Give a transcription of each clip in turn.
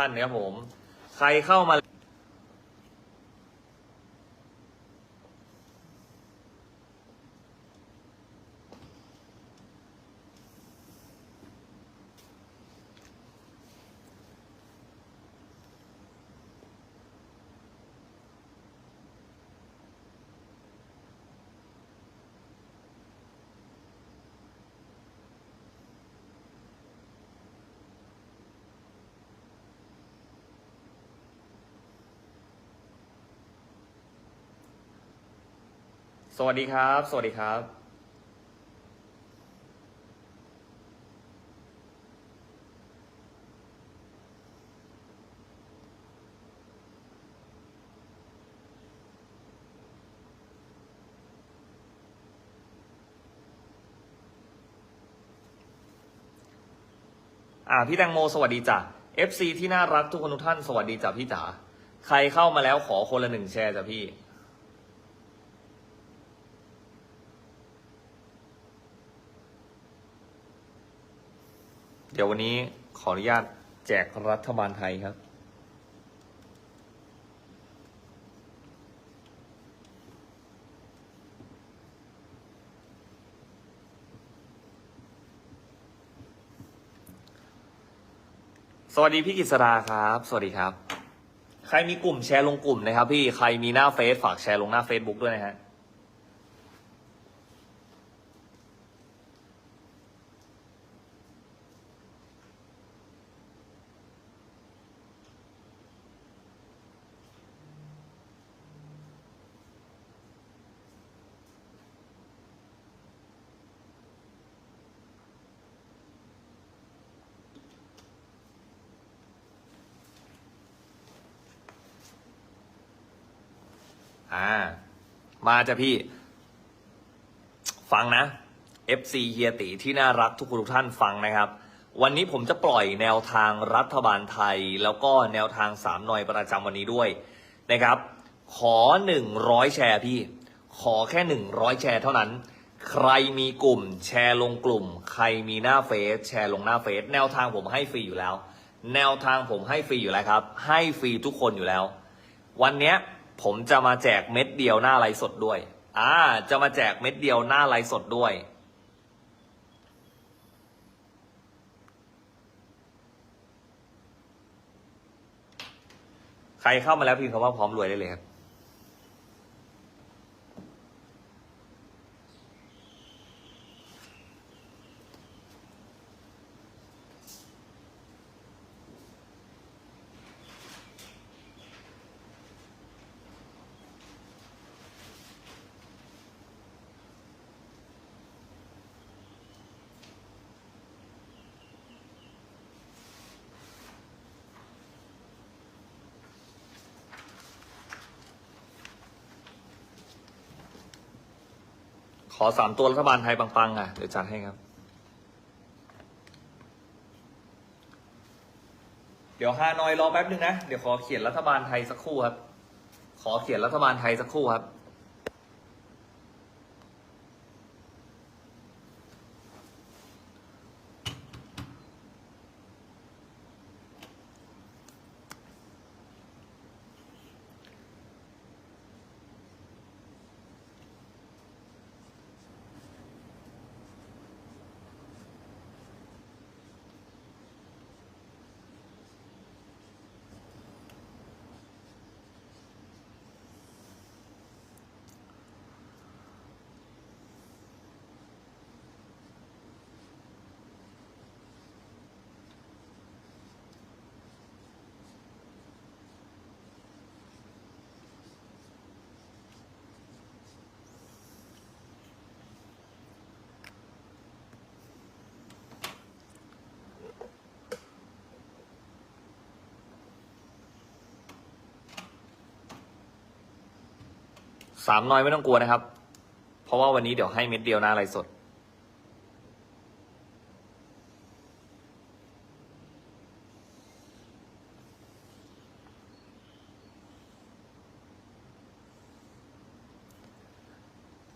ท่านนะครับผม ใครเข้ามา สวัสดีครับ สวัสดีครับ อ่า พี่แตงโมสวัสดีจ้ะ FC ที่น่ารักทุกคนทุกท่านสวัสดีจ้ะพี่จ๋า ใครเข้ามาแล้วขอคนละหนึ่งแชร์จ้ะพี่ เดี๋ยววันนี้ขออนุญาตแจกรัฐบาลไทยครับ สวัสดีพี่กิษราครับ สวัสดีครับ ใครมีกลุ่มแชร์ลงกลุ่มนะครับพี่ ใครมีหน้าเฟซฝากแชร์ลงหน้า Facebook ด้วยนะฮะ อ่า มาจ้ะพี่ ฟังนะ FC เฮียตีที่น่ารักทุกคนทุกท่านฟังนะครับ วันนี้ผมจะปล่อยแนวทางรัฐบาลไทย แล้วก็แนวทางสามหน่อยประจำวันนี้ด้วยนะครับ ขอหนึ่งร้อยแชร์พี่ ขอแค่หนึ่งร้อยแชร์เท่านั้น ใครมีกลุ่ม แชร์ลงกลุ่ม ใครมีหน้าเฟซแชร์ลงหน้าเฟซแนวทางผมให้ฟรีอยู่แล้ว แนวทางผมให้ฟรีอยู่แล้วครับ ให้ฟรีทุกคนอยู่แล้ว วันเนี้ย ผมจะมาแจกเม็ดเดียวหน้าไลฟ์สดด้วย อ่า จะมาแจกเม็ดเดียวหน้าไลฟ์สดด้วย ใครเข้ามาแล้วพิมพ์คำว่าพร้อมรวยได้เลยครับ อสามตัวรัฐบาลไทยปังๆอะเดี๋ยวจัดให้ครับ เดี๋ยวฮานอยรอแป๊บนึงนะ เดี๋ยวขอเขียนรัฐบาลไทยสักครู่ครับ ขอเขียนรัฐบาลไทยสักครู่ครับ สามน้อยไม่ต้องกลัวนะครับ เพราะว่าวันนี้เดี๋ยวให้เม็ดเดียวหน้าไรสด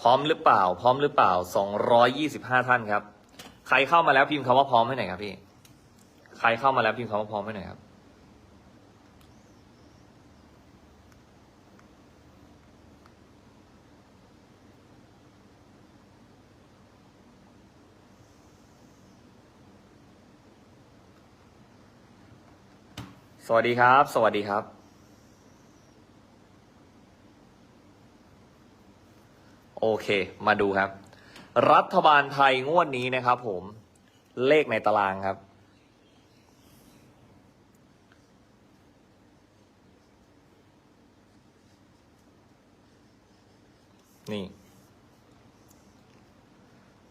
พร้อมหรือเปล่า พร้อมหรือเปล่าสองร้อยยี่สิบห้าท่านครับ ใครเข้ามาแล้วพิมพ์คำว่าพร้อมให้หน่อยครับพี่ ใครเข้ามาแล้วพิมพ์คำว่าพร้อมให้หน่อยครับ วัสดีครับ สวัสดีครับ โอเค มาดูครับ รัฐบาลไทยงวดนี้นะครับผม เลขในตารางครับ นี่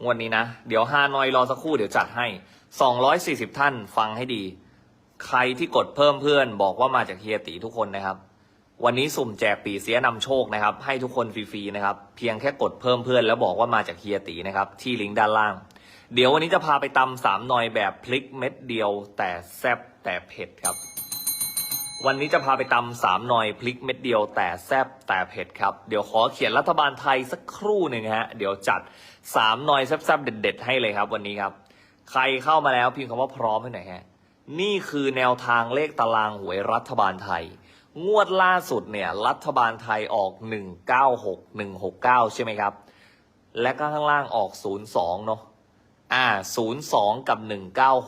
งวดนี้นะ เดี๋ยวฮานอยรอสักครู่เดี๋ยวจัดให้ 240 ท่านฟังให้ดี ใครที่กดเพิ่มเพื่อน บอกว่ามาจากเฮียตีทุกคนนะครับ วันนี้สุ่มแจกปีเสียนำโชคนะครับ ให้ทุกคนฟรีๆนะครับ เพียงแค่กดเพิ่มเพื่อน แล้วบอกว่ามาจากเฮียตีนะครับ ที่ลิงก์ด้านล่าง เดี๋ยววันนี้จะพาไปตำสามหน่อยแบบพลิกเม็ดเดียว แต่แซบแต่เผ็ดครับ วันนี้จะพาไปตำสามหน่อยพลิกเม็ดเดียว แต่แซบแต่เผ็ดครับ เดี๋ยวขอเขียนรัฐบาลไทยสักครู่หนึ่งฮะ เดี๋ยวจัดสามหน่อยแซบๆเด็ด ๆ ให้เลยครับ วันนี้ครับ ใครเข้ามาแล้วพิมพ์คำว่าพร้อมให้หน่อยฮะ นี่คือแนวทางเลขตารางหวยรัฐบาลไทย งวดล่าสุดเนี่ยรัฐบาลไทยออก 196 169 ใช่ไหมครับ และก็ข้างล่างออก 02 เนอะอ่า 02 กับ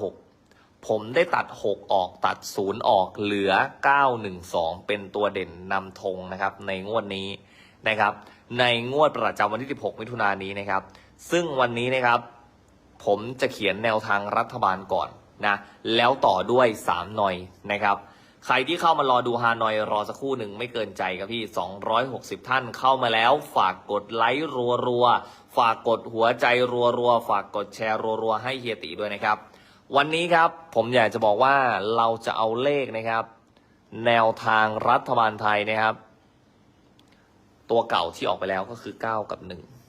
196 ผมได้ตัด 6 ออกตัด 0 ออกเหลือ 912 เป็นตัวเด่นนำธงนะครับ ในงวดนี้นะครับ ในงวดประจำวันที่ 16 มิถุนายนนี้นะครับ ซึ่งวันนี้นะครับ ผมจะเขียนแนวทางรัฐบาลก่อน นะแล้วต่อด้วย 3 หน่อยนะครับ ใครที่เข้ามารอดูฮานอยรอสักครู่หนึ่งไม่เกินใจครับพี่ 260 ท่านเข้ามาแล้ว ฝากกดไลค์รัวๆ ฝากกดหัวใจรัวๆ ฝากกดแชร์รัวๆ ให้เฮียตีด้วยนะครับ วันนี้ครับผมอยากจะบอกว่าเราจะเอาเลขนะครับ แนวทางรัฐบาลไทยนะครับ ตัวเก่าที่ออกไปแล้วก็คือ 9 กับ 1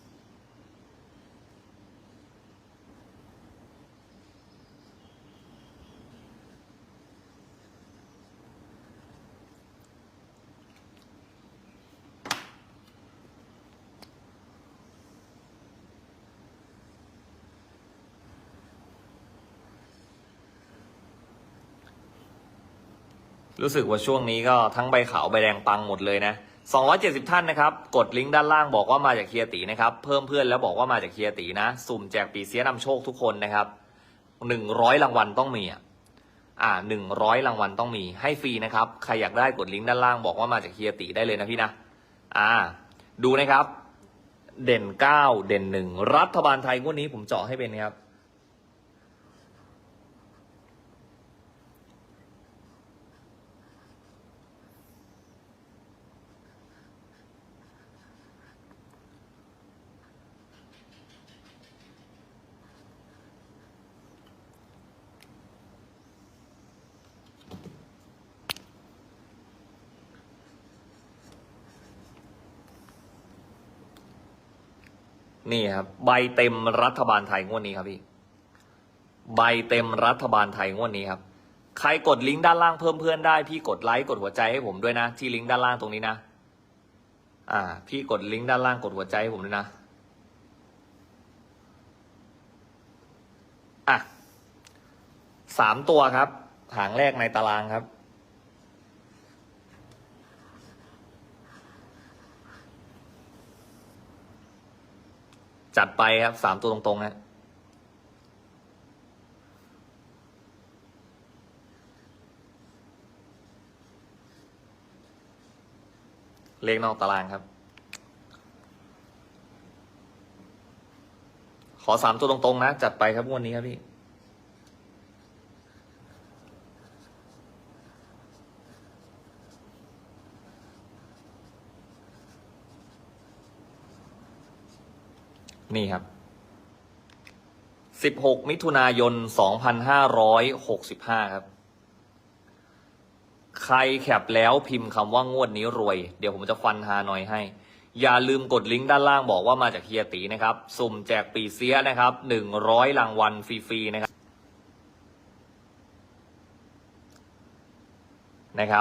รู้สึกว่าช่วงนี้ก็ทั้งใบขาวใบแดงปังหมดเลยนะ 270 ท่านนะครับ กดลิงก์ด้านล่างบอกว่ามาจากเคียตีนะครับ เพิ่มเพื่อนแล้วบอกว่ามาจากเคียตีนะ สุ่มแจกปีเสียนำโชคทุกคนนะครับ 100 รางวัลต้องมีอะอ่า100 รางวัลต้องมีให้ฟรีนะครับ ใครอยากได้กดลิงก์ด้านล่างบอกว่ามาจากเคียตีได้เลยนะพี่นะ อ่า ดูนะครับ เด่น 9 เด่น 1 รัฐบาลไทยงวดนี้ผมเจาะให้เป็นครับ นี่ครับใบเต็มรัฐบาลไทยงวดนี้ครับพี่ ใบเต็มรัฐบาลไทยงวดนี้ครับ ใครกดลิงก์ด้านล่างเพิ่มเพื่อนได้พี่กดไลค์กดหัวใจให้ผมด้วยนะ ที่ลิงก์ด้านล่างตรงนี้นะ อ่า พี่กดลิงก์ด้านล่างกดหัวใจให้ผมด้วยนะอะสามตัวครับ หางแรกในตารางครับ จัดไปครับสามตัวตรงๆฮะเลขนอกตารางครับ ขอสามตัวตรงๆนะ จัดไปครับวันนี้ครับพี่ นี่ครับ 16 มิถุนายน 2565 ครับ ใครแคปแล้วพิมพ์คำว่างวดนี้รวย เดี๋ยวผมจะฟันฮานอยให้ อย่าลืมกดลิงก์ด้านล่างบอกว่ามาจากเฮียตีนะครับ สุ่มแจกปีเสียนะครับ 100 รางวัลฟรีๆนะครับนะครับ